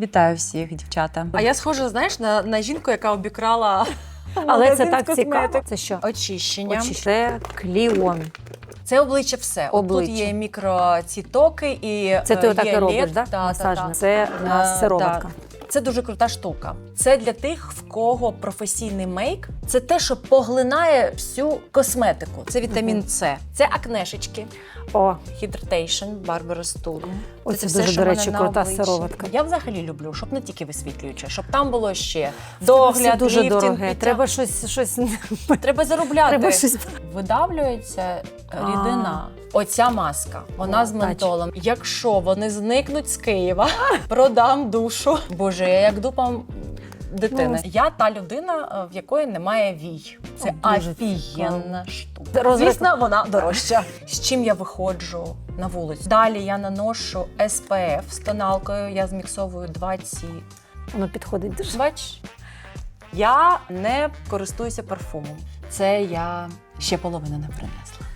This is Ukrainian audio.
Вітаю всіх, дівчата. А я схожа, знаєш, на, на жінку, яка обікрала Але це так цікаво. Це що? очищення. Це кліон. Це обличчя все. От Обличчя. Тут є мікроцітоки і Це ти е, отак є і робиш, LED. да? Та, та, Масажне. та. Це у нас Е, сироватка. да. Це дуже крута штука. Це для тих, в кого професійний мейк. Це те, що поглинає всю косметику. Це вітамін С. Це акнешечки. О, Hydration, Barbara Stool. Оце все, дуже, що до в мене речі, на крута обличчі. сироватка. Я взагалі люблю, щоб не тільки висвітлююче, щоб там було ще Це догляд, дуже ліфтинг, дороге. підтяг- Треба щось, щось Треба заробляти. треба щось. Видавлюється рідина. Оця маска, вона О, з тач. ментолом. Якщо вони зникнуть з Києва, продам душу. Боже, я як дупа дитини. Ну. я та людина, е, в якої немає вій. Це О, офігенна штука. Розрик- Звісно, вона дорожча. З чим я виходжу на вулицю? Далі я наношу SPF з тоналкою. Я зміксовую два ці Воно підходить дуже. Бач, я не користуюся парфумом. Це я ще половину не принесла.